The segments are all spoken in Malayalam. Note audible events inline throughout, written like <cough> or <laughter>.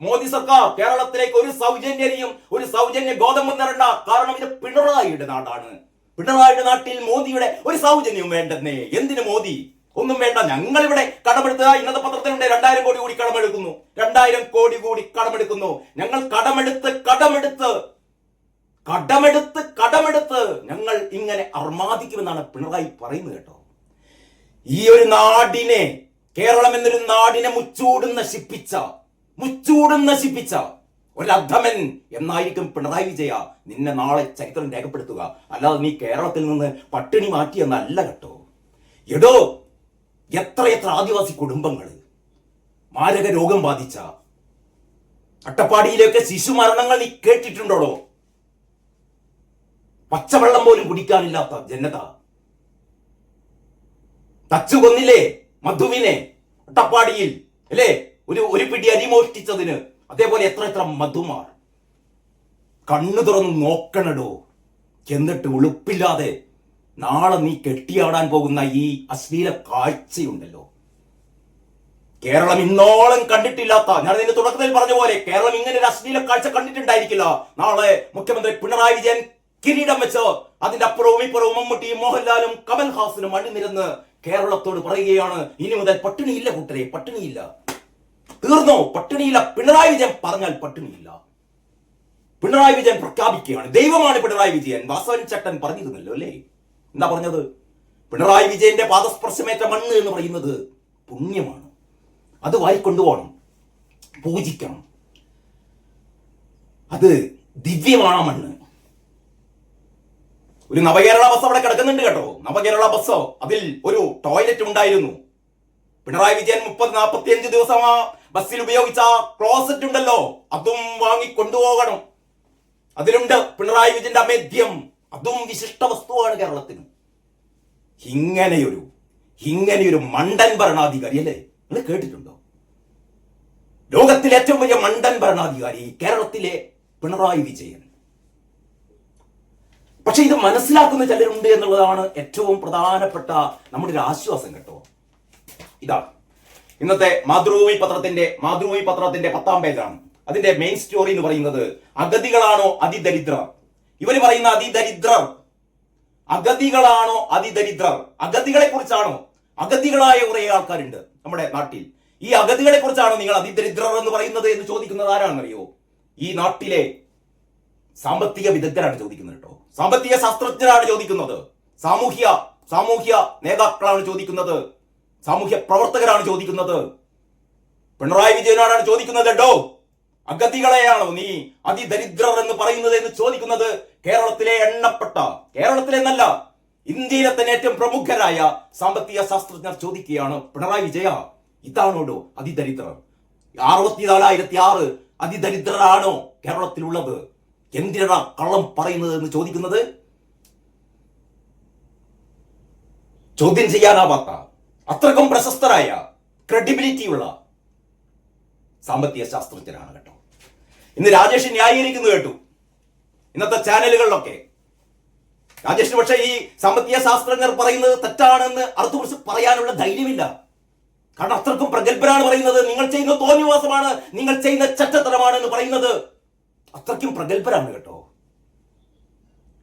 മോദി സർക്കാർ കേരളത്തിലേക്ക് ഒരു സൗജന്യരിയും ഒരു സൗജന്യ ഗോതമ്പും തരണ്ട കാരണം ഇത് പിണറായിയുടെ നാടാണ്. പിണറായിയുടെ നാട്ടിൽ മോദിയുടെ ഒരു സൗജന്യവും വേണ്ടെന്നേ. എന്തിനു മോദി? ഒന്നും വേണ്ട. ഞങ്ങൾ ഇവിടെ കടമെടുത്തുക ഇന്നത്തെ പത്രത്തിലുണ്ട്. രണ്ടായിരം കോടി കൂടി കടമെടുക്കുന്നു. രണ്ടായിരം കോടി കൂടി കടമെടുക്കുന്നു. ഞങ്ങൾ കടമെടുത്ത് കടമെടുത്ത് കടമെടുത്ത് കടമെടുത്ത് ഞങ്ങൾ ഇങ്ങനെ അർമാദിക്കുമെന്നാണ് പിണറായി പറയുന്നത് കേട്ടോ. ഈ ഒരു നാടിനെ കേരളം എന്നൊരു നാടിനെ മുച്ചൂടും നശിപ്പിച്ച മുച്ചൂടും നശിപ്പിച്ച ഒരധമൻ എന്നായിരിക്കും പിണറായി വിജയ നിന്നെ നാളെ ചരിത്രം രേഖപ്പെടുത്തുക. അല്ലാതെ നീ കേരളത്തിൽ നിന്ന് പട്ടിണി മാറ്റിയെന്നല്ല കേട്ടോ. എടോ എത്രയെത്ര ആദിവാസി കുടുംബങ്ങൾ മാരക രോഗം ബാധിച്ച അട്ടപ്പാടിയിലൊക്കെ ശിശു മരണങ്ങൾ നീ കേട്ടിട്ടുണ്ടോടോ? പച്ചവെള്ളം പോലും കുടിക്കാനില്ലാത്ത ജനത. തച്ചു കൊന്നില്ലേ മധുവിനെ അട്ടപ്പാടിയിൽ അല്ലേ? ഒരു ഒരു പിടി അരി മോഷ്ടിച്ചതിന് അതേപോലെ എത്ര എത്ര മധുമാർ. കണ്ണു തുറന്ന് നോക്കണടോ. എന്നിട്ട് ഉളുപ്പില്ലാതെ നാളെ നീ കെട്ടിയാടാൻ പോകുന്ന ഈ അശ്ലീല കാഴ്ചയുണ്ടല്ലോ. കേരളം ഇന്നോളം കണ്ടിട്ടില്ലാത്ത ഞാൻ ഇതിന്റെ തുടക്കത്തിൽ പറഞ്ഞ പോലെ കേരളം ഇങ്ങനെ ഒരു അശ്ലീല കാഴ്ച കണ്ടിട്ടുണ്ടായിരിക്കില്ല. നാളെ മുഖ്യമന്ത്രി പിണറായി വിജയൻ കിരീടം വെച്ച് അതിന്റെ അപ്പുറവും ഇപ്പുറവും മമ്മൂട്ടിയും മോഹൻലാലും കമൽഹാസനും അണിനിരന്ന് കേരളത്തോട് പറയുകയാണ്. ഇനി മുതൽ പട്ടിണിയില്ല കൂട്ടരെ പട്ടിണിയില്ല. തീർന്നോ? പട്ടിണിയില്ല. പിണറായി വിജയൻ പറഞ്ഞാൽ പട്ടിണിയില്ല. പിണറായി വിജയൻ പ്രഖ്യാപിക്കുകയാണ്. ദൈവമാണ് പിണറായി വിജയൻ. വാസവൻ ചട്ടൻ പറഞ്ഞിരുന്നല്ലോ അല്ലേ? എന്താ പറഞ്ഞത്? പിണറായി വിജയന്റെ പാദസ്പർശമേറ്റ മണ്ണ് എന്ന് പറയുന്നത് പുണ്യമാണ്. അത് വായിക്കൊണ്ടുപോകണം. പൂജിക്കണം. അത് ദിവ്യമാണ് മണ്ണ്. ഒരു നവകേരള ബസ് അവിടെ കിടക്കുന്നുണ്ട് കേട്ടോ. നവകേരള ബസ് അതിൽ ഒരു ടോയ്ലറ്റ് ഉണ്ടായിരുന്നു. പിണറായി വിജയൻ മുപ്പത് നാൽപ്പത്തി അഞ്ച് ദിവസം ആ ബസ്സിൽ ഉപയോഗിച്ച ക്ലോസറ്റ് ഉണ്ടല്ലോ. അതും വാങ്ങി കൊണ്ടുപോകണം. അതിലുണ്ട് പിണറായി വിജയന്റെ അമേദ്യം. അതും വിശിഷ്ട വസ്തുവാണ് കേരളത്തിന്. ഇങ്ങനെയൊരു ഇങ്ങനെയൊരു മണ്ടൻ ഭരണാധികാരി അല്ലേ? നിങ്ങൾ കേട്ടിട്ടുണ്ടോ? ലോകത്തിലെ ഏറ്റവും വലിയ മണ്ടൻ ഭരണാധികാരി കേരളത്തിലെ പിണറായി വിജയൻ. പക്ഷെ ഇത് മനസ്സിലാക്കുന്ന ചിലരുണ്ട് എന്നുള്ളതാണ് ഏറ്റവും പ്രധാനപ്പെട്ട നമ്മുടെ ഒരു ആശ്വാസം കേട്ടോ. ഇതാ. ഇന്നത്തെ മാതൃഭൂമി പത്രത്തിന്റെ മാതൃഭൂമി പത്രത്തിന്റെ പത്താം പേജാണ്. അതിന്റെ മെയിൻ സ്റ്റോറി എന്ന് പറയുന്നത് അഗതികളാണോ അതിദരിദ്രർ? ഇവർ പറയുന്ന അതിദരിദ്രർ. അഗതികളാണോ അതിദരിദ്രർ? അഗതികളെ കുറിച്ചാണോ അഗതികളായ കുറെ ആൾക്കാരുണ്ട് നമ്മുടെ നാട്ടിൽ. ഈ അഗതികളെ കുറിച്ചാണോ നിങ്ങൾ അതിദരിദ്രർ എന്ന് പറയുന്നത് എന്ന് ചോദിക്കുന്നത് ആരാണെന്നറിയോ? ഈ നാട്ടിലെ സാമ്പത്തിക വിദഗ്ധരാണ് ചോദിക്കുന്നത് കേട്ടോ. സാമ്പത്തിക ശാസ്ത്രജ്ഞരാണ് ചോദിക്കുന്നത്. സാമൂഹ്യ സാമൂഹ്യ നേതാക്കളാണ് ചോദിക്കുന്നത്. സാമൂഹ്യ പ്രവർത്തകരാണ് ചോദിക്കുന്നത്. പിണറായി വിജയനാണ് ചോദിക്കുന്നത് കേട്ടോ അഗതികളെയാണോ നീ അതിദരിദ്രർ എന്ന് പറയുന്നത് എന്ന് ചോദിക്കുന്നത് കേരളത്തിലെ എണ്ണപ്പെട്ട കേരളത്തിലെ എന്നല്ല ഇന്ത്യയിലെ തന്നെ ഏറ്റവും പ്രമുഖരായ സാമ്പത്തിക ശാസ്ത്രജ്ഞർ ചോദിക്കുകയാണ് പിണറായി വിജയ. ഇതാണോടോ അതിദരിദ്രർ? അറുപത്തിനാലായിരത്തി ആറ് അതിദരിദ്രരാണോ കേരളത്തിലുള്ളത്? എന്തിനാ കള്ളം പറയുന്നത് എന്ന് ചോദിക്കുന്നത്? ചോദ്യം ചെയ്യാനാവാത്ത അത്രക്കും പ്രശസ്തരായ ക്രെഡിബിലിറ്റിയുള്ള സാമ്പത്തിക ശാസ്ത്രജ്ഞരാണ് കേട്ടോ. ഇന്ന് രാജേഷ് ന്യായീകരിക്കുന്നു കേട്ടു. ഇന്നത്തെ ചാനലുകളിലൊക്കെ. രാജേഷ് പക്ഷേ ഈ സാമ്പത്തിക ശാസ്ത്രജ്ഞർ പറയുന്നത് തെറ്റാണെന്ന് അർത്ഥകുറിച്ച് പറയാനുള്ള ധൈര്യമില്ല. കാരണം അത്രക്കും പ്രഗത്ഭരാണ് പറയുന്നത്. നിങ്ങൾ ചെയ്യുന്ന തോന്നിവാസമാണ് നിങ്ങൾ ചെയ്യുന്ന ചറ്റത്തരമാണ് എന്ന് പറയുന്നത്. അത്രയ്ക്കും പ്രഗത്ഭരാണ് കേട്ടോ.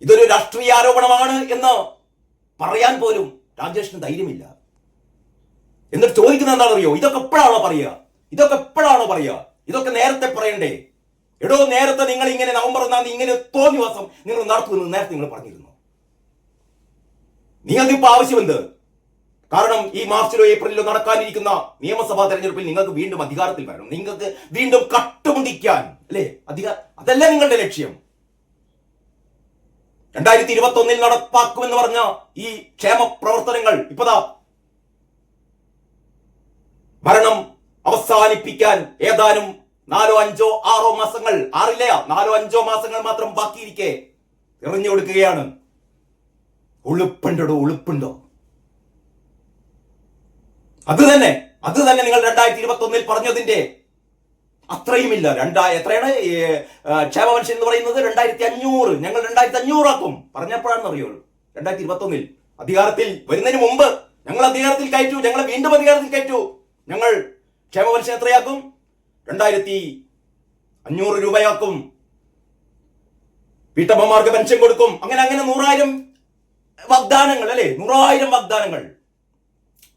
ഇതൊരു രാഷ്ട്രീയ ആരോപണമാണ് എന്ന് പറയാൻ പോലും രാജേഷിന് ധൈര്യമില്ല. എന്നിട്ട് ചോദിക്കുന്നത് എന്താണെന്നറിയോ? ഇതൊക്കെ എപ്പോഴാണോ പറയുക? ഇതൊക്കെ എപ്പോഴാണോ പറയുക? ഇതൊക്കെ നേരത്തെ പറയണ്ടേ? എടോ നേരത്തെ നിങ്ങൾ ഇങ്ങനെ നവംബർ ഒന്നാം തീയതി ഇങ്ങനെ ദിവസം നിങ്ങൾ നടത്തുമെന്ന് നേരത്തെ നിങ്ങൾ പറഞ്ഞിരുന്നു. നിങ്ങൾക്ക് ഇപ്പൊ ആവശ്യമെന്ത് കാരണം ഈ മാർച്ചിലോ ഏപ്രിലിലോ നടക്കാനിരിക്കുന്ന നിയമസഭാ തെരഞ്ഞെടുപ്പിൽ നിങ്ങൾക്ക് വീണ്ടും അധികാരത്തിൽ വരണം. നിങ്ങൾക്ക് വീണ്ടും കട്ടുമുടിക്കാൻ അല്ലേ? അധികാര അതല്ല നിങ്ങളുടെ ലക്ഷ്യം. രണ്ടായിരത്തി ഇരുപത്തി ഒന്നിൽ നടപ്പാക്കുമെന്ന് പറഞ്ഞ ഈ ക്ഷേമ പ്രവർത്തനങ്ങൾ ഇപ്പതാ ഭരണം അവസാനിപ്പിക്കാൻ ഏതാനും നാലോ അഞ്ചോ ആറോ മാസങ്ങൾ ആറില്ല നാലോ അഞ്ചോ മാസങ്ങൾ മാത്രം ബാക്കിയിരിക്കെ എറിഞ്ഞു കൊടുക്കുകയാണ്. ഉളുപ്പുണ്ടോ ഉളുപ്പുണ്ടോ? അത് തന്നെ അത് തന്നെ നിങ്ങൾ രണ്ടായിരത്തി ഇരുപത്തി ഒന്നിൽ പറഞ്ഞതിന്റെ അത്രയുമില്ല. രണ്ടാ എത്രയാണ്? ഈ, ക്ഷേമ പെൻഷൻ എന്ന് പറയുന്നത് രണ്ടായിരത്തി അഞ്ഞൂറ് ഞങ്ങൾ രണ്ടായിരത്തി അഞ്ഞൂറാക്കും പറഞ്ഞപ്പോഴാണെന്ന് അറിയുള്ളൂ. രണ്ടായിരത്തി ഇരുപത്തി ഒന്നിൽ അധികാരത്തിൽ വരുന്നതിന് മുമ്പ് ഞങ്ങൾ അധികാരത്തിൽ കയറ്റു. ഞങ്ങൾ വീണ്ടും അധികാരത്തിൽ കയറ്റു. ഞങ്ങൾ ക്ഷേമ പെൻഷൻ എത്രയാക്കും രണ്ടായിരത്തി അഞ്ഞൂറ് രൂപയാക്കും. വീട്ടമ്മമാർക്ക് പെൻഷൻ കൊടുക്കും. അങ്ങനെ അങ്ങനെ നൂറായിരം വാഗ്ദാനങ്ങൾ അല്ലെ? നൂറായിരം വാഗ്ദാനങ്ങൾ.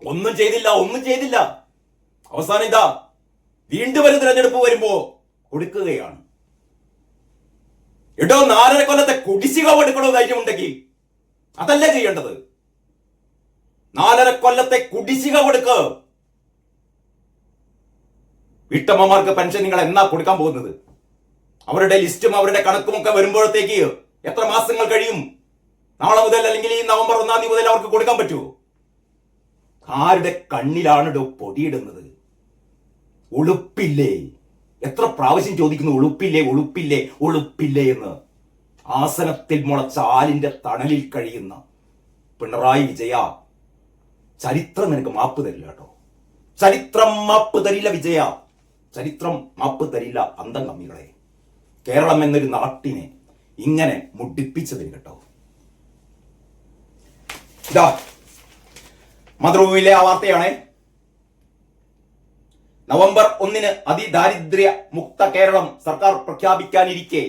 ഒന്നും ചെയ്തില്ല ഒന്നും ചെയ്തില്ല. അവസാനം ഇതാ വീണ്ടും ഒരു തിരഞ്ഞെടുപ്പ് വരുമ്പോ കൊടുക്കുകയാണ്. എടോ നാലര കൊല്ലത്തെ കുടിശ്ശിക കൊടുക്കണോ ധൈര്യമുണ്ടെങ്കിൽ അതല്ലേ ചെയ്യേണ്ടത്? നാലര കൊല്ലത്തെ കുടിശ്ശിക കൊടുക്ക്. വീട്ടമ്മമാർക്ക് പെൻഷൻ നിങ്ങൾ എന്നാ കൊടുക്കാൻ പോകുന്നത്? അവരുടെ ലിസ്റ്റും അവരുടെ കണക്കും ഒക്കെ വരുമ്പോഴത്തേക്ക് എത്ര മാസങ്ങൾ കഴിയും? നാളെ മുതൽ അല്ലെങ്കിൽ ഈ നവംബർ ഒന്നാം തീയതി മുതൽ അവർക്ക് കൊടുക്കാൻ പറ്റുമോ? ആരുടെ കണ്ണിലാണ് പൊടിയിടുന്നത്? ഉളുപ്പില്ലേ? എത്ര പ്രാവശ്യം ചോദിക്കുന്നു ഉളുപ്പില്ലേ ഉളുപ്പില്ലേ ഉളുപ്പില്ലേ എന്ന്. ആസനത്തിൽ മുളച്ച ആലിന്റെ തണലിൽ കഴിയുന്ന പിണറായി വിജയ. ചരിത്രം നിനക്ക് മാപ്പ് തരില്ല കേട്ടോ. ചരിത്രം മാപ്പ് തരില്ല വിജയ. ചരിത്രം മാപ്പ് തരില്ല അന്തം കമ്മികളെ കേരളം എന്നൊരു നാട്ടിനെ ഇങ്ങനെ മുടിപ്പിച്ചതിന് കേട്ടോ. ഇതാ മതൃഭൂമിയിലെ ആ വാർത്തയാണേ. നവംബർ ഒന്നിന് അതിദാരിദ്ര്യ മുക്ത കേരളം സർക്കാർ പ്രഖ്യാപിക്കാനിരിക്കെ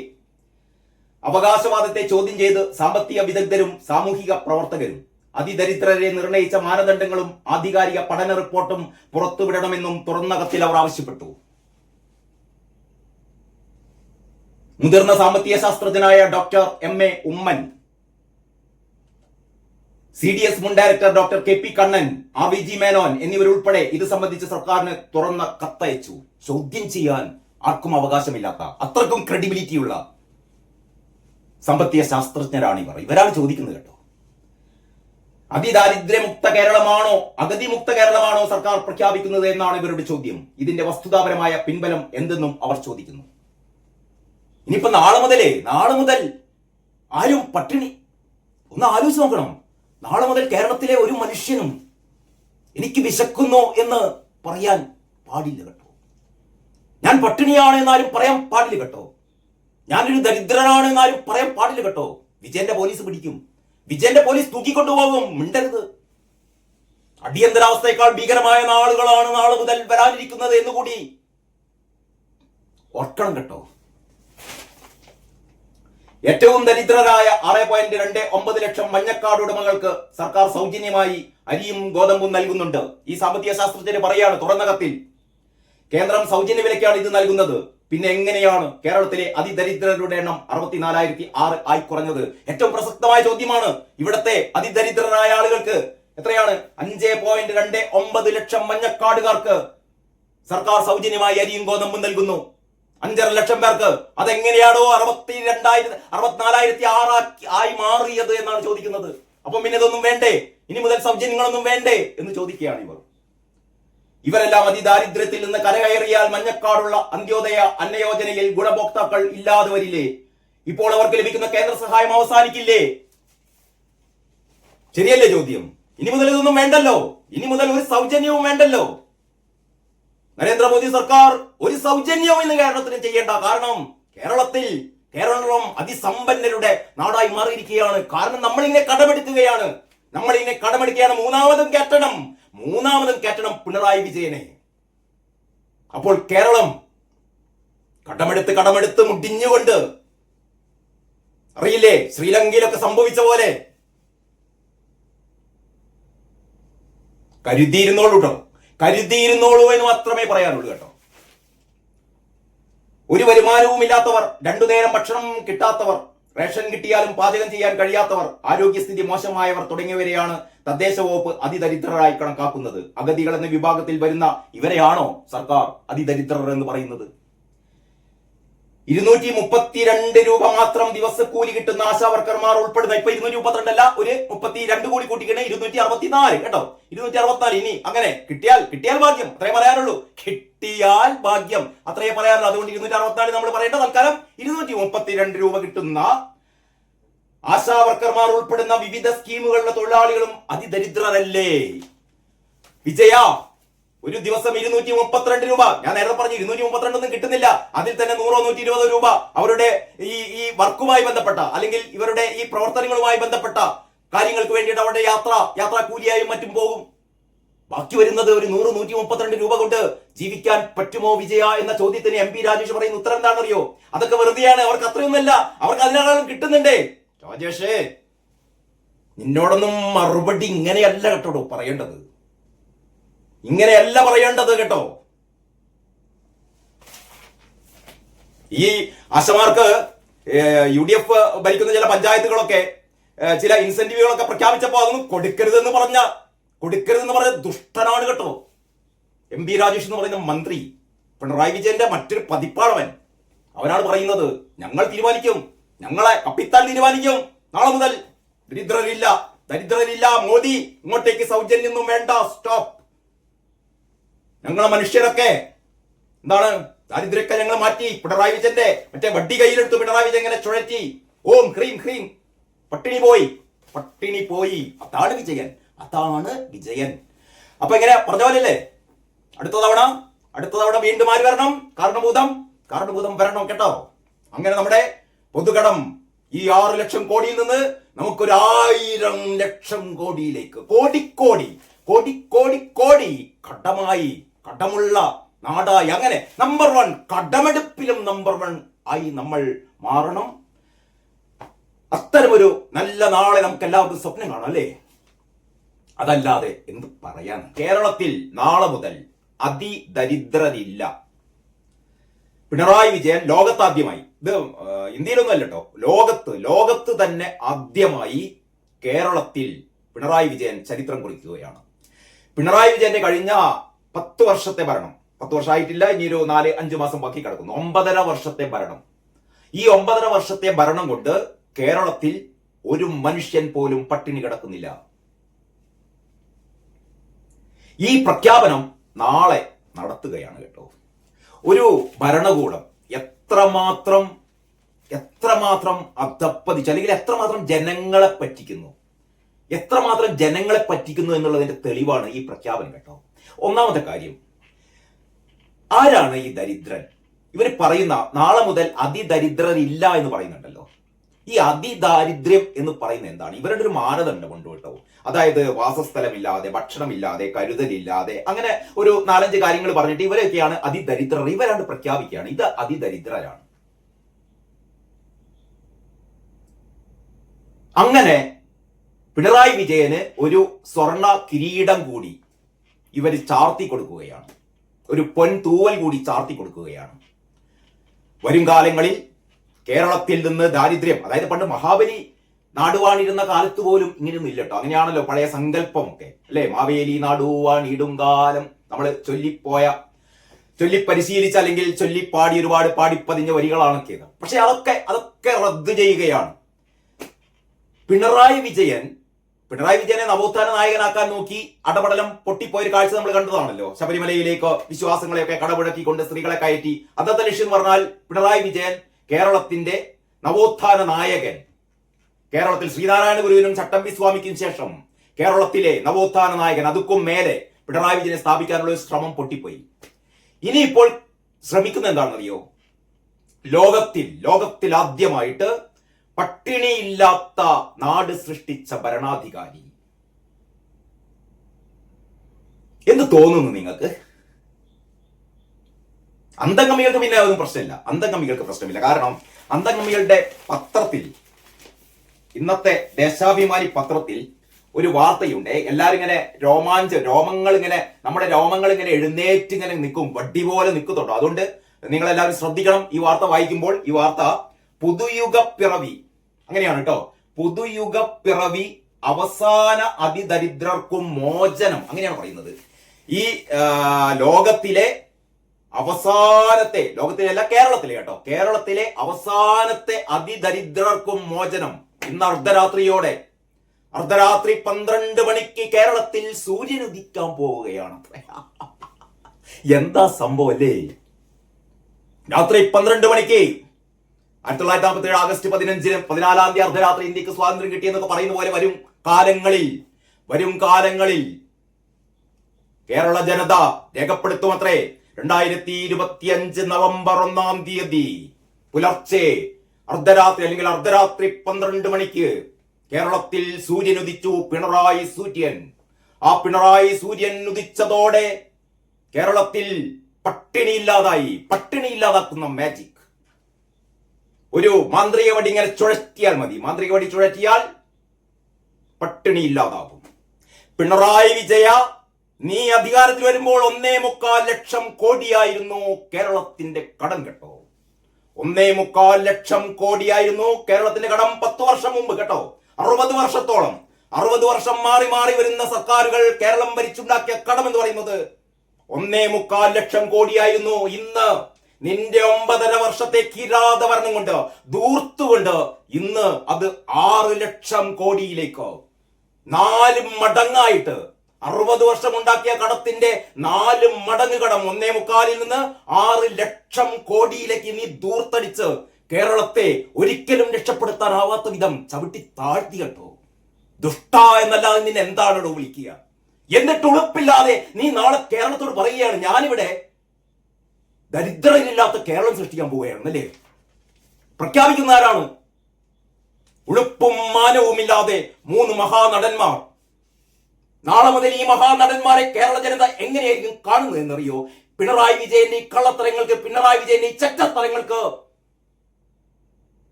അവകാശവാദത്തെ ചോദ്യം ചെയ്ത് സാമ്പത്തിക വിദഗ്ധരും സാമൂഹിക പ്രവർത്തകരും അതിദരിദ്രരെ നിർണയിച്ച മാനദണ്ഡങ്ങളും ആധികാരിക പഠന റിപ്പോർട്ടും പുറത്തുവിടണമെന്നും തുറന്ന കത്തിൽ അവർ ആവശ്യപ്പെട്ടു. മുതിർന്ന സാമ്പത്തിക ശാസ്ത്രജ്ഞനായ doctor M A Oommen C D S മുൻ director doctor K P Kannan R V G Menon എന്നിവരുൾപ്പെടെ ഇത് സംബന്ധിച്ച് സർക്കാരിന് തുറന്ന കത്തയച്ചു. ചോദ്യം ചെയ്യാൻ ആർക്കും അവകാശമില്ലാത്ത അത്രക്കും ക്രെഡിബിലിറ്റിയുള്ള സാമ്പത്തിക ശാസ്ത്രജ്ഞരാണ് ഇവർ. ഇവരാണ് ചോദിക്കുന്നത് കേട്ടോ. അതിദാരിദ്ര്യമുക്ത കേരളമാണോ അഗതിമുക്ത കേരളമാണോ സർക്കാർ പ്രഖ്യാപിക്കുന്നത് എന്നാണ് ഇവരുടെ ചോദ്യം. ഇതിന്റെ വസ്തുതാപരമായ പിൻബലം എന്തെന്നും അവർ ചോദിക്കുന്നു. ഇനിയിപ്പോ നാളെ മുതലേ നാളെ മുതൽ ആരും പട്ടിണി. ഒന്ന് ആലോചിച്ച് നോക്കണം. നാളെ മുതൽ കേരളത്തിലെ ഒരു മനുഷ്യനും എനിക്ക് വിശക്കുന്നു എന്ന് പറയാൻ പാടില്ല കേട്ടോ. ഞാൻ പട്ടിണിയാണ് എന്നാലും പറയാൻ പാടില്ല കേട്ടോ. ഞാനൊരു ദരിദ്രനാണ് എന്നാലും പറയാൻ പാടില്ല കേട്ടോ. വിജയന്റെ പോലീസ് പിടിക്കും. വിജയന്റെ പോലീസ് തൂക്കിക്കൊണ്ടുപോകും. മിണ്ടരുത്. അടിയന്തരാവസ്ഥയേക്കാൾ ഭീകരമായ നാളുകളാണ് നാളെ മുതൽ വരാനിരിക്കുന്നത് എന്നുകൂടി ഓർക്കണം കേട്ടോ. ഏറ്റവും ദരിദ്രരായ ആറ് പോയിന്റ് രണ്ട് ഒമ്പത് ലക്ഷം മഞ്ഞക്കാട് ഉടമകൾക്ക് സർക്കാർ സൗജന്യമായി അരിയും ഗോതമ്പും നൽകുന്നുണ്ട്. ഈ സാമ്പത്തിക ശാസ്ത്രജ്ഞര് പറയാണ് തുറന്ന കത്തിൽ കേന്ദ്രം സൗജന്യ വിലയ്ക്കാണ് ഇത് നൽകുന്നത്. പിന്നെ എങ്ങനെയാണ് കേരളത്തിലെ അതിദരിദ്രരുടെ എണ്ണം അറുപത്തിനാലായിരത്തി ആറ് ആയി കുറഞ്ഞത്? ഏറ്റവും പ്രസക്തമായ ചോദ്യമാണ് ഇവിടത്തെ അതിദരിദ്രരായ ആളുകൾക്ക് എത്രയാണ്? അഞ്ച് പോയിന്റ് രണ്ട് ഒമ്പത് ലക്ഷം മഞ്ഞക്കാടുകാർക്ക് സർക്കാർ സൗജന്യമായി അരിയും ഗോതമ്പും നൽകുന്നു. അഞ്ചര ലക്ഷം പേർക്ക് അതെങ്ങനെയാണോ അറുപത്തി രണ്ടായിരത്തി അറുപത്തിനാലായിരത്തി ആറാക്കി ആയി മാറിയത് എന്നാണ് ചോദിക്കുന്നത്. അപ്പം പിന്നെ ഇതൊന്നും വേണ്ടേ? ഇനി മുതൽ സൗജന്യങ്ങളൊന്നും വേണ്ടേ? എന്ന് ചോദിക്കുകയാണ് ഇവർ. ഇവരെല്ലാം അതിദാരിദ്ര്യത്തിൽ നിന്ന് കരകയറിയാൽ മഞ്ഞക്കാടുള്ള അന്ത്യോദയ അന്നയോജനയിൽ ഗുണഭോക്താക്കൾ ഇല്ലാതെ വരില്ലേ? ഇപ്പോൾ അവർക്ക് ലഭിക്കുന്ന കേന്ദ്ര സഹായം അവസാനിക്കില്ലേ? ശരിയല്ലേ ചോദ്യം? ഇനി മുതൽ ഇതൊന്നും വേണ്ടല്ലോ. ഇനി മുതൽ ഒരു സൗജന്യവും വേണ്ടല്ലോ. നരേന്ദ്രമോദി സർക്കാർ ഒരു സൗജന്യവും ഇന്ന് കേരളത്തിന് ചെയ്യേണ്ട കാരണം കേരളത്തിൽ കേരളം അതിസമ്പന്നരുടെ നാടായി മാറിയിരിക്കുകയാണ്. കാരണം നമ്മളിങ്ങനെ കടമെടുക്കുകയാണ്. നമ്മളിങ്ങനെ കടമെടുക്കുകയാണ് മൂന്നാമതും കയറ്റണം. മൂന്നാമതും കയറ്റണം പിണറായി വിജയനെ. അപ്പോൾ കേരളം കടമെടുത്ത് കടമെടുത്ത് മുടിഞ്ഞുകൊണ്ട് അറിയില്ലേ? ശ്രീലങ്കയിലൊക്കെ സംഭവിച്ച പോലെ കരുതിയിരുന്നോളൂ കേട്ടോ കരുതിയിരുന്നോളൂ എന്ന് മാത്രമേ പറയാനുള്ളൂ കേട്ടോ. ഒരു വരുമാനവും ഇല്ലാത്തവർ രണ്ടു നേരം ഭക്ഷണം കിട്ടാത്തവർ റേഷൻ കിട്ടിയാലും പാചകം ചെയ്യാൻ കഴിയാത്തവർ ആരോഗ്യസ്ഥിതി മോശമായവർ തുടങ്ങിയവരെയാണ് തദ്ദേശ വകുപ്പ് അതിദരിദ്രരായി കണക്കാക്കുന്നത്. അഗതികൾ എന്ന വിഭാഗത്തിൽ വരുന്ന ഇവരെയാണോ സർക്കാർ അതിദരിദ്രർ എന്ന് പറയുന്നത്? ഇരുന്നൂറ്റി മുപ്പത്തിരണ്ട് രൂപ മാത്രം ദിവസക്കൂലി കിട്ടുന്ന ആശാ വർക്കർമാർ ഉൾപ്പെടുന്ന ഇപ്പൊ ഇരുന്നൂറ്റി മുപ്പത്തിരണ്ടല്ല ഒരു മുപ്പത്തി രണ്ട് കൂടി കൂട്ടിക്കണേ ഇരുന്നൂറ്റി അറുപത്തിനാല് കേട്ടോ? ഇരുന്നൂറ്റി അറുപത്തിനാല് ഇനി അങ്ങനെ കിട്ടിയാൽ കിട്ടിയാൽ ഭാഗ്യം. അത്രേ പറയാനുള്ളൂ. കിട്ടിയാൽ ഭാഗ്യം. അത്രേ പറയാനുള്ളൂ. അതുകൊണ്ട് ഇരുന്നൂറ്റി അറുപത്തിനാല് നമ്മൾ പറയേണ്ട തൽക്കാലം ഇരുന്നൂറ്റി മുപ്പത്തിരണ്ട് രൂപ കിട്ടുന്ന ആശാ വർക്കർമാർ ഉൾപ്പെടുന്ന വിവിധ സ്കീമുകളിലെ തൊഴിലാളികളും അതിദരിദ്രരല്ലേ? വിജയ ഒരു ദിവസം ഇരുന്നൂറ്റി മുപ്പത്തിരണ്ട് രൂപ. ഞാൻ നേരത്തെ പറഞ്ഞു ഇരുന്നൂറ്റി മുപ്പത്തിരണ്ടൊന്നും കിട്ടുന്നില്ല. അതിൽ തന്നെ നൂറോ നൂറ്റി ഇരുപതോ രൂപ അവരുടെ ഈ ഈ വർക്കുമായി ബന്ധപ്പെട്ട അല്ലെങ്കിൽ ഇവരുടെ ഈ പ്രവർത്തനങ്ങളുമായി ബന്ധപ്പെട്ട കാര്യങ്ങൾക്ക് വേണ്ടിയിട്ട് അവരുടെ യാത്ര യാത്രാ കൂലിയായും മറ്റും പോകും. ബാക്കി വരുന്നത് ഒരു നൂറ് നൂറ്റി മുപ്പത്തിരണ്ട് രൂപ കൊണ്ട് ജീവിക്കാൻ പറ്റുമോ വിജയ എന്ന ചോദ്യത്തിന് എം പി രാജേഷ് പറയുന്ന ഉത്തരം എന്താണെന്നറിയോ? അതൊക്കെ വെറുതെയാണ്. അവർക്ക് അത്രയൊന്നുമല്ല. അവർക്ക് അതിനകം കിട്ടുന്നുണ്ടേ. രാജേഷേ നിന്നോടൊന്നും മറുപടി ഇങ്ങനെയല്ല കേട്ടോ പറയേണ്ടത്. ഇങ്ങനെയല്ല പറയേണ്ടത് കേട്ടോ. ഈ ആശമാർക്ക് യു ഡി എഫ് ഭരിക്കുന്ന ചില പഞ്ചായത്തുകളൊക്കെ ചില ഇൻസെന്റീവുകളൊക്കെ പ്രഖ്യാപിച്ചപ്പോൾ അതൊന്നും കൊടുക്കരുതെന്ന് പറഞ്ഞ കൊടുക്കരുതെന്ന് പറഞ്ഞ ദുഷ്ടനാണ് കേട്ടോ. എം പി രാജേഷ് എന്ന് പറയുന്ന മന്ത്രി പിണറായി വിജയന്റെ മറ്റൊരു പതിപ്പാളവൻ. അവനാണ് പറയുന്നത് ഞങ്ങൾ തീരുമാനിക്കും. ഞങ്ങളെ അപ്പിത്താൽ തീരുമാനിക്കും. നാളെ മുതൽ ദരിദ്രരില്ല ദരിദ്രരില്ല മോദി ഇങ്ങോട്ടേക്ക് സൗജന്യൊന്നും വേണ്ട സ്റ്റോപ്പ്. ഞങ്ങളെ മനുഷ്യരൊക്കെ എന്താണ് ദാരിദ്ര്യമൊക്കെ ഞങ്ങൾ മാറ്റി പിണറായി വിജയന്റെ മറ്റേ വട്ടി കയ്യിലെടുത്ത് പിണറായി വിജയൻ ഇങ്ങനെ ചുഴറ്റി. ഓം ഹ്രീം ഹ്രീം പട്ടിണി പോയി. പട്ടിണി പോയി. അതാണ് വിജയൻ. അതാണ് വിജയൻ. അപ്പൊ എങ്ങനെ പറഞ്ഞ പോലെയല്ലേ? അടുത്ത തവണ അടുത്ത തവണ വീണ്ടും ആര് വരണം? കാരണഭൂതം. കാരണഭൂതം വരണം കേട്ടോ. അങ്ങനെ നമ്മുടെ പൊതുകടം ഈ ആറ് ലക്ഷം കോടിയിൽ നിന്ന് നമുക്കൊരു ആയിരം ലക്ഷം കോടിയിലേക്ക് കോടിക്കോടി കോടി കോടി കോടി കടമായി കടമുള്ള നാടായി. അങ്ങനെ നമ്പർ വൺ കടമെടുപ്പിലും നമ്പർ വൺ ആയി നമ്മൾ മാറണം. അത്തരമൊരു നല്ല നാളെ നമുക്ക് എല്ലാവർക്കും സ്വപ്നം കാണാം അല്ലേ? അതല്ലാതെ എന്ത് പറയാൻ? കേരളത്തിൽ നാളെ മുതൽ അതിദരിദ്രരില്ല. പിണറായി വിജയൻ ലോകത്താദ്യമായി. ഇത് ഇന്ത്യയിലൊന്നും അല്ല കേട്ടോ ലോകത്ത് ലോകത്ത് തന്നെ ആദ്യമായി കേരളത്തിൽ പിണറായി വിജയൻ ചരിത്രം കുറിക്കുകയാണ്. പിണറായി വിജയന്റെ കഴിഞ്ഞ പത്ത് വർഷത്തെ ഭരണം. പത്ത് വർഷമായിട്ടില്ല ഇനി ഒരു നാല് അഞ്ച് മാസം ബാക്കി കിടക്കുന്നു. ഒമ്പതര വർഷത്തെ ഭരണം. ഈ ഒമ്പതര വർഷത്തെ ഭരണം കൊണ്ട് കേരളത്തിൽ ഒരു മനുഷ്യൻ പോലും പട്ടിണി കിടക്കുന്നില്ല. ഈ പ്രഖ്യാപനം നാളെ നടത്തുകയാണ് കേട്ടോ. ഒരു ഭരണകൂടം എത്രമാത്രം എത്രമാത്രം അധപ്പതിച്ച് അല്ലെങ്കിൽ എത്രമാത്രം ജനങ്ങളെ പറ്റിക്കുന്നു? എത്രമാത്രം ജനങ്ങളെ പറ്റിക്കുന്നു എന്നുള്ളതിന്റെ തെളിവാണ് ഈ പ്രഖ്യാപനം കേട്ടോ. ഒന്നാമത്തെ കാര്യം. ആരാണ് ഈ ദരിദ്രൻ? ഇവർ പറയുന്ന നാളെ മുതൽ അതിദരിദ്രരില്ല എന്ന് പറയുന്നുണ്ടല്ലോ. ഈ അതിദാരിദ്ര്യം എന്ന് പറയുന്നത് എന്താണ്? ഇവരുടെ ഒരു മാനദണ്ഡം ഉണ്ട് കേട്ടോ. അതായത് വാസസ്ഥലമില്ലാതെ ഭക്ഷണമില്ലാതെ കരുതലില്ലാതെ അങ്ങനെ ഒരു നാലഞ്ച് കാര്യങ്ങൾ പറഞ്ഞിട്ട് ഇവരൊക്കെയാണ് അതിദരിദ്രർ. ഇവരാണ് പ്രഖ്യാപിക്കുകയാണ് ഇത് അതിദരിദ്രരാണ്. അങ്ങനെ പിണറായി വിജയന് ഒരു സ്വർണ കിരീടം കൂടി ഇവർ ചാർത്തി കൊടുക്കുകയാണ്. ഒരു പൊൻ തൂവൽ കൂടി ചാർത്തി കൊടുക്കുകയാണ്. വരും കാലങ്ങളിൽ കേരളത്തിൽ നിന്ന് ദാരിദ്ര്യം അതായത് പണ്ട് മഹാബലി നാടുവാണിരുന്ന കാലത്ത് പോലും ഇങ്ങനെയൊന്നും ഇല്ല അങ്ങനെയാണല്ലോ പഴയ സങ്കല്പമൊക്കെ അല്ലെ? മാവേലി നാടുവാണിടും കാലം. നമ്മൾ ചൊല്ലിപ്പോയ ചൊല്ലി പരിശീലിച്ച അല്ലെങ്കിൽ ചൊല്ലിപ്പാടി ഒരുപാട് പാടിപ്പതിഞ്ഞ വരികളാണൊക്കെ പക്ഷെ അതൊക്കെ അതൊക്കെ റദ്ദു ചെയ്യുകയാണ്. പിണറായി വിജയൻ പിണറായി വിജയനെ നവോത്ഥാന നായകനാക്കാൻ നോക്കി അടപടലം പൊട്ടിപ്പോയൊരു കാഴ്ച നമ്മൾ കണ്ടതാണല്ലോ. ശബരിമലയിലേക്ക് വിശ്വാസങ്ങളെയൊക്കെ കടപുഴക്കിക്കൊണ്ട് സ്ത്രീകളെ കയറ്റി. അന്നത്തെ ലക്ഷ്യം പറഞ്ഞാൽ പിണറായി വിജയൻ കേരളത്തിന്റെ നവോത്ഥാന നായകൻ. കേരളത്തിൽ ശ്രീനാരായണ ഗുരുവിനും ചട്ടമ്പി സ്വാമിക്കും ശേഷം കേരളത്തിലെ നവോത്ഥാന നായകൻ. അതുക്കും മേലെ പിണറായി വിജയനെ സ്ഥാപിക്കാനുള്ള ഒരു ശ്രമം പൊട്ടിപ്പോയി. ഇനിയിപ്പോൾ ശ്രമിക്കുന്ന എന്താണെന്നറിയോ? ലോകത്തിൽ ലോകത്തിൽ ആദ്യമായിട്ട് പട്ടിണിയില്ലാത്ത നാട് സൃഷ്ടിച്ച ഭരണാധികാരി. എന്ന് തോന്നുന്നു നിങ്ങൾക്ക്? അന്തംഗമികൾക്ക് പിന്നെ അതൊന്നും പ്രശ്നമില്ല. അന്തംഗമികൾക്ക് പ്രശ്നമില്ല. കാരണം അന്തംഗമികളുടെ പത്രത്തിൽ ഇന്നത്തെ ദേശാഭിമാനി പത്രത്തിൽ ഒരു വാർത്തയുണ്ട്. എല്ലാരും ഇങ്ങനെ രോമാഞ്ച രോമങ്ങൾ ഇങ്ങനെ നമ്മുടെ രോമങ്ങൾ ഇങ്ങനെ എഴുന്നേറ്റ് ഇങ്ങനെ നിൽക്കും. വട്ടി പോലെ നിൽക്കുന്നുണ്ടോ. അതുകൊണ്ട് നിങ്ങൾ എല്ലാവരും ശ്രദ്ധിക്കണം ഈ വാർത്ത വായിക്കുമ്പോൾ. ഈ വാർത്ത പുതുയുഗ പിറവി അങ്ങനെയാണ് കേട്ടോ പുതുയുഗ പിറവി അവസാന അതിദരിദ്രർക്കും മോചനം. അങ്ങനെയാണ് പറയുന്നത്. ഈ ലോകത്തിലെ അവസാനത്തെ ലോകത്തിലെ അല്ല കേരളത്തിലെ കേട്ടോ. കേരളത്തിലെ അവസാനത്തെ അതിദരിദ്രർക്കും മോചനം. ഇന്ന് അർദ്ധരാത്രിയോടെ അർദ്ധരാത്രി പന്ത്രണ്ട് മണിക്ക് കേരളത്തിൽ സൂര്യൻ ഉദിക്കാൻ പോവുകയാണ്. <laughs> എന്താ സംഭവം അല്ലേ? രാത്രി പന്ത്രണ്ട് മണിക്ക് ആയിരത്തി തൊള്ളായിരത്തി നാൽപ്പത്തി ഏഴ് ആഗസ്റ്റ് പതിനഞ്ചിന് പതിനാലാം തീയതി അർദ്ധരാത്രി ഇന്ത്യയ്ക്ക് സ്വാതന്ത്ര്യം കിട്ടിയെന്നൊക്കെ പറയുന്ന പോലെ വരും കാലങ്ങളിൽ വരും കാലങ്ങളിൽ കേരള ജനത രേഖപ്പെടുത്തും അത്രേ രണ്ടായിരത്തി ഇരുപത്തിയഞ്ച് നവംബർ ഒന്നാം തീയതി പുലർച്ചെ അർദ്ധരാത്രി അല്ലെങ്കിൽ അർദ്ധരാത്രി പന്ത്രണ്ട് മണിക്ക് കേരളത്തിൽ സൂര്യൻ ഉദിച്ചു പിണറായി സൂര്യൻ. ആ പിണറായി സൂര്യൻ ഉദിച്ചതോടെ കേരളത്തിൽ പട്ടിണി ഇല്ലാതായി പട്ടിണി ഇല്ലാതാക്കുന്ന മാജിക് ഒരു മാന്ത്രിക വടി ഇങ്ങനെ ചുഴറ്റിയാൽ മതി. മാന്ത്രിക വടി ചുഴറ്റിയാൽ പട്ടിണി ഇല്ലാതാകും പിണറായി വിജയ നീ അധികാരത്തിൽ വരുമ്പോൾ ഒന്നേ മുക്കാൽ ലക്ഷം കോടിയായിരുന്നു കേരളത്തിന്റെ കടം കേട്ടോ. ഒന്നേ മുക്കാൽ ലക്ഷം കോടിയായിരുന്നു കേരളത്തിന്റെ കടം പത്ത് വർഷം മുമ്പ് കേട്ടോ. അറുപത് വർഷത്തോളം. അറുപത് വർഷം മാറി മാറി വരുന്ന സർക്കാരുകൾ കേരളം ഭരിച്ചുണ്ടാക്കിയ കടം എന്ന് പറയുന്നത് ഒന്നേ മുക്കാൽ ലക്ഷം കോടിയായിരുന്നു ഇന്ന്. നിന്റെ ഒമ്പതര വർഷത്തെ കിരാതവർണം കൊണ്ട് ദൂർത്തുകൊണ്ട് ഇന്ന് അത് ആറ് ലക്ഷം കോടിയിലേക്കോ. നാല് മടങ്ങായിട്ട് അറുപത് വർഷം ഉണ്ടാക്കിയ കടത്തിന്റെ നാല് മടങ്ങ് കടം ഒന്നേ മുക്കാലിൽ നിന്ന് ആറ് ലക്ഷം കോടിയിലേക്ക് നീ ദൂർത്തടിച്ച് കേരളത്തെ ഒരിക്കലും രക്ഷപ്പെടുത്താനാവാത്ത വിധം ചവിട്ടി താഴ്ത്തി കേട്ടോ. ദുഷ്ട എന്നല്ലാതെ നിന്നെ എന്താണോ വിളിക്കുക? എന്നിട്ട് ഉളുപ്പില്ലാതെ നീ നാളെ കേരളത്തോട് പറയുകയാണ്. ഞാനിവിടെ ദരിദ്രരില്ലാത്ത കേരളം സൃഷ്ടിക്കാൻ പോവുകയാണ് അല്ലേ? പ്രഖ്യാപിക്കുന്ന ആരാണ്? ഉളുപ്പും മാനവുമില്ലാതെ മൂന്ന് മഹാനടന്മാർ. നാളെ മുതൽ ഈ മഹാനടന്മാരെ കേരള ജനത എങ്ങനെയായിരിക്കും കാണുന്നത് എന്നറിയോ? പിണറായി വിജയന്റെ ഈ കള്ളത്തരങ്ങൾക്ക് പിണറായി വിജയന്റെ ഈ ചറ്റത്തരങ്ങൾക്ക്.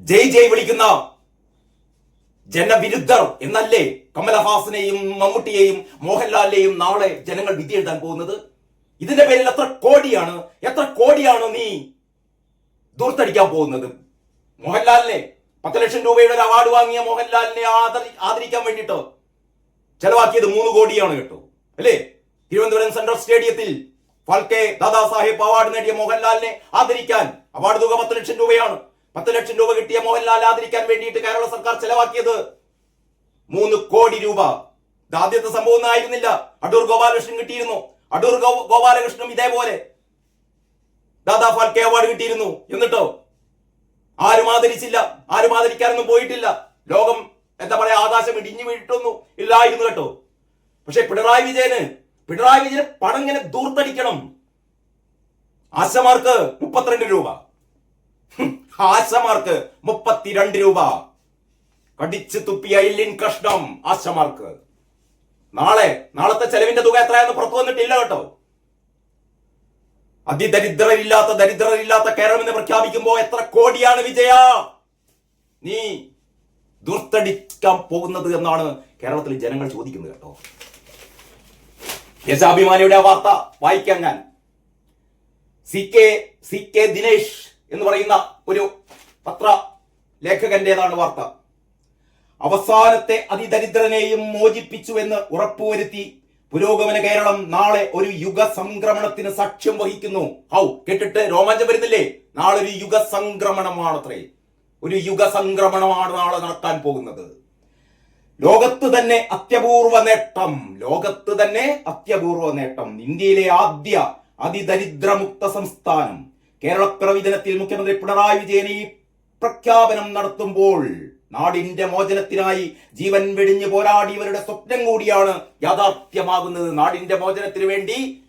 ജയ് ജയ് വിളിക്കുന്ന ജനവിരുദ്ധർ എന്നല്ലേ കമലഹാസനെയും മമ്മൂട്ടിയെയും മോഹൻലാലിനെയും നാളെ ജനങ്ങൾ വിധി എഴുതാൻ പോകുന്നത്? ഇതിന്റെ പേരിൽ എത്ര കോടിയാണ് എത്ര കോടിയാണോ നീ ദൂർത്തടിക്കാൻ പോകുന്നത്? മോഹൻലാലിനെ പത്ത് ലക്ഷം രൂപയുടെ ഒരു അവാർഡ് വാങ്ങിയ മോഹൻലാലിനെ ആദരി ആദരിക്കാൻ വേണ്ടിയിട്ട് ചെലവാക്കിയത് മൂന്ന് കോടിയാണ് കേട്ടോ. അല്ലേ? തിരുവനന്തപുരം സെൻട്രൽ സ്റ്റേഡിയത്തിൽ ഫാൽക്കെ ദാദാ സാഹിബ് അവാർഡ് നേടിയ മോഹൻലാലിനെ ആദരിക്കാൻ അവാർഡ് തുക പത്ത് ലക്ഷം രൂപയാണ്. പത്ത് ലക്ഷം രൂപ കിട്ടിയ മോഹൻലാൽ ആദരിക്കാൻ വേണ്ടിയിട്ട് കേരള സർക്കാർ ചെലവാക്കിയത് മൂന്ന് കോടി രൂപ. ഇത് ആദ്യത്തെ സംഭവം ഒന്നും ആയിരുന്നില്ല. അടൂർ ഗോപാലകൃഷ്ണൻ കിട്ടിയിരുന്നു. അടൂർ ഗോപാലകൃഷ്ണനും ഇതേപോലെ ദാദാ ഫാൽക്കെ അവാർഡ് കിട്ടിയിരുന്നു. എന്നിട്ടോ? ആരും ആദരിച്ചില്ല. ആരും ആദരിക്കാനൊന്നും പോയിട്ടില്ല. ലോകം എന്താ പറയാ ആകാശം ഇടിഞ്ഞു വീട്ടൊന്നും ഇല്ലായിരുന്നു കേട്ടോ. പക്ഷെ പിണറായി വിജയന് പിണറായി വിജയന് പണം ഇങ്ങനെ ദൂർത്തടിക്കണം. ആശമാർക്ക് മുപ്പത്തിരണ്ട് രൂപ. ആശമാർക്ക് മുപ്പത്തിരണ്ട് രൂപ. കടിച്ചു തുപ്പിയ ഇല്ലിൻ കഷ്ണം ആശമാർക്ക്. നാളെ നാളത്തെ ചെലവിന്റെ തുക എത്രയാന്ന് പുറത്തു വന്നിട്ടില്ല കേട്ടോ. അതിദരിദ്രരില്ലാത്ത ദരിദ്രരില്ലാത്ത കേരളം എന്ന് പ്രഖ്യാപിക്കുമ്പോ എത്ര കോടിയാണ് വിജയ? നീ ദുർത്തടിക്കാൻ പോകുന്നത് എന്നാണ് കേരളത്തിലെ ജനങ്ങൾ ചോദിക്കുന്നത് കേട്ടോ. ദേശാഭിമാനിയുടെ വാർത്ത വായിക്കാൻ ഞാൻ. C K C K Dinesh എന്ന് പറയുന്ന ഒരു പത്ര ലേഖകന്റേതാണ് വാർത്ത. അവസാനത്തെ അതിദരിദ്രനെയും മോചിപ്പിച്ചു എന്ന് ഉറപ്പുവരുത്തി പുരോഗമന കേരളം നാളെ ഒരു യുഗ സംക്രമണത്തിന് സാക്ഷ്യം വഹിക്കുന്നു. ഹൗ കേട്ടിട്ട് രോമാഞ്ചം വരുന്നില്ലേ? നാളെ ഒരു യുഗ സംക്രമണമാണത്രേ ഒരു യുഗ സംക്രമണമാണ് നാളെ നടക്കാൻ പോകുന്നത്. ലോകത്ത് തന്നെ അത്യപൂർവ നേട്ടം. ലോകത്ത് തന്നെ അത്യപൂർവ നേട്ടം. ഇന്ത്യയിലെ ആദ്യ അതിദരിദ്രമുക്ത സംസ്ഥാനം. കേരളപ്പിറവി ദിനത്തിൽ മുഖ്യമന്ത്രി പിണറായി വിജയൻ ഈ പ്രഖ്യാപനം നടത്തുമ്പോൾ നാടിന്റെ മോചനത്തിനായി ജീവൻ വെടിഞ്ഞു പോരാടിയവരുടെ സ്വപ്നം കൂടിയാണ് യാഥാർത്ഥ്യമാകുന്നത്. നാടിന്റെ മോചനത്തിന് വേണ്ടി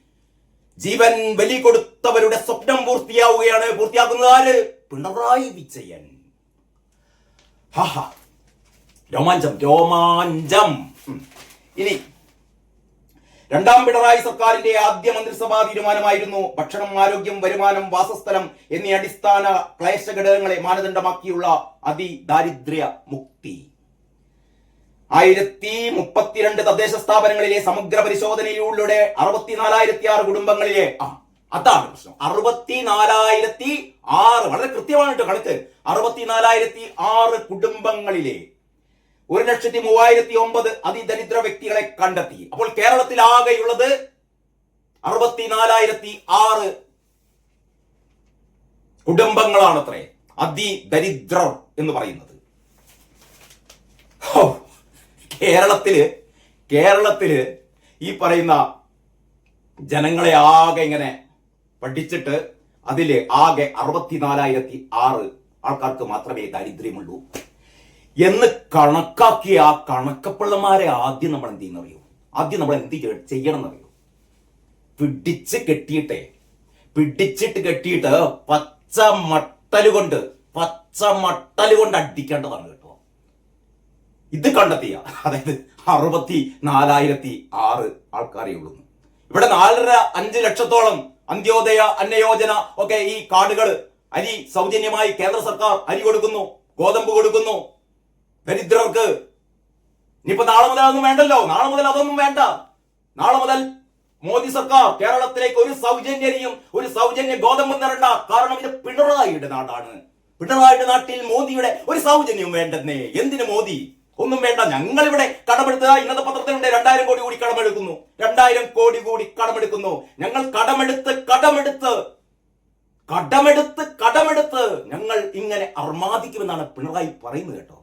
ജീവൻ ബലി കൊടുത്തവരുടെ സ്വപ്നം പൂർത്തിയാവുകയാണ്. പൂർത്തിയാക്കുന്നത് ആര്? പിണറായി വിജയൻ. ഹാഹാ രോമാഞ്ചം രോമാഞ്ചം. ഇനി രണ്ടാം പിണറായി സർക്കാരിന്റെ ആദ്യ മന്ത്രിസഭാ തീരുമാനമായിരുന്നു ഭക്ഷണം ആരോഗ്യം വരുമാനം വാസസ്ഥലം എന്നീ അടിസ്ഥാന ക്ലേശ ഘടകങ്ങളെ മാനദണ്ഡമാക്കിയുള്ള അതിദാരിദ്ര്യ മുക്തി. ആയിരത്തി മുപ്പത്തിരണ്ട് തദ്ദേശ സ്ഥാപനങ്ങളിലെ സമഗ്ര പരിശോധനയിലൂടെ അറുപത്തിനാലായിരത്തി ആറ് കുടുംബങ്ങളിലെ ആ അതാണ് പ്രശ്നം. അറുപത്തിനാലായിരത്തി ആറ് വളരെ കൃത്യമായിട്ട് കണക്ക്. അറുപത്തിനാലായിരത്തി ആറ് കുടുംബങ്ങളിലെ ഒരു ലക്ഷത്തി മൂവായിരത്തി ഒമ്പത് അതിദരിദ്ര വ്യക്തികളെ കണ്ടെത്തി. അപ്പോൾ കേരളത്തിൽ ആകെയുള്ളത് അറുപത്തിനാലായിരത്തി ആറ് കുടുംബങ്ങളാണത്രേ. അതിദരിദ്രർ എന്ന് പറയുന്നത്. കേരളത്തിൽ കേരളത്തിൽ ഈ പറയുന്ന ജനങ്ങളെ ആകെ ഇങ്ങനെ പഠിച്ചിട്ട് അതിൽ ആകെ അറുപത്തിനാലായിരത്തി ആറ് ആൾക്കാർക്ക് മാത്രമേ ദാരിദ്ര്യമുള്ളൂ എന്ന് കണക്കാക്കിയ ആ കണക്കപ്പിള്ളമാരെ ആദ്യം നമ്മൾ എന്ത് ചെയ്യുന്നറിയോ? ആദ്യം നമ്മൾ എന്ത് ചെയ്യണം? എന്നറിയോ പിടിച്ച് കെട്ടിയിട്ടെ. പിടിച്ചിട്ട് കെട്ടിയിട്ട് പച്ച മട്ടൽ കൊണ്ട് പച്ച മട്ടൽ കൊണ്ട് അടിക്കേണ്ടതാണ് കേട്ടോ. ഇത് കണ്ടെത്തിയ അതായത് അറുപത്തി നാലായിരത്തി ആറ് ആൾക്കാരെ ഉള്ളൂ. ഇവിടെ നാലര അഞ്ച് ലക്ഷത്തോളം അന്ത്യോദയ അന്നയോജന ഒക്കെ ഈ കാർഡുകൾ അരി സൗജന്യമായി കേന്ദ്ര സർക്കാർ അരി കൊടുക്കുന്നു ഗോതമ്പ് കൊടുക്കുന്നു ദരിദ്രർക്ക് ഇനിയിപ്പോ നാളെ മുതൽ അതൊന്നും വേണ്ടല്ലോ. നാളെ മുതൽ അതൊന്നും വേണ്ട. നാളെ മുതൽ മോദി സർക്കാർ കേരളത്തിലേക്ക് ഒരു സൗജന്യനെയും ഒരു സൗജന്യ ഗോതമ്പ് നിരണ്ട കാരണം ഇത് പിണറായിയുടെ നാടാണ്. പിണറായിയുടെ നാട്ടിൽ മോദിയുടെ ഒരു സൗജന്യവും വേണ്ടെന്നേ. എന്തിന് മോദി? ഒന്നും വേണ്ട. ഞങ്ങൾ ഇവിടെ കടമെടുത്ത ഇന്നത്തെ പത്രത്തിലുണ്ട് രണ്ടായിരം കോടി കൂടി കടമെടുക്കുന്നു. രണ്ടായിരം കോടി കൂടി കടമെടുക്കുന്നു. ഞങ്ങൾ കടമെടുത്ത് കടമെടുത്ത് കടമെടുത്ത് കടമെടുത്ത് ഞങ്ങൾ ഇങ്ങനെ അർമാദിക്കുമെന്നാണ് പിണറായി പറയുന്നത് കേട്ടോ.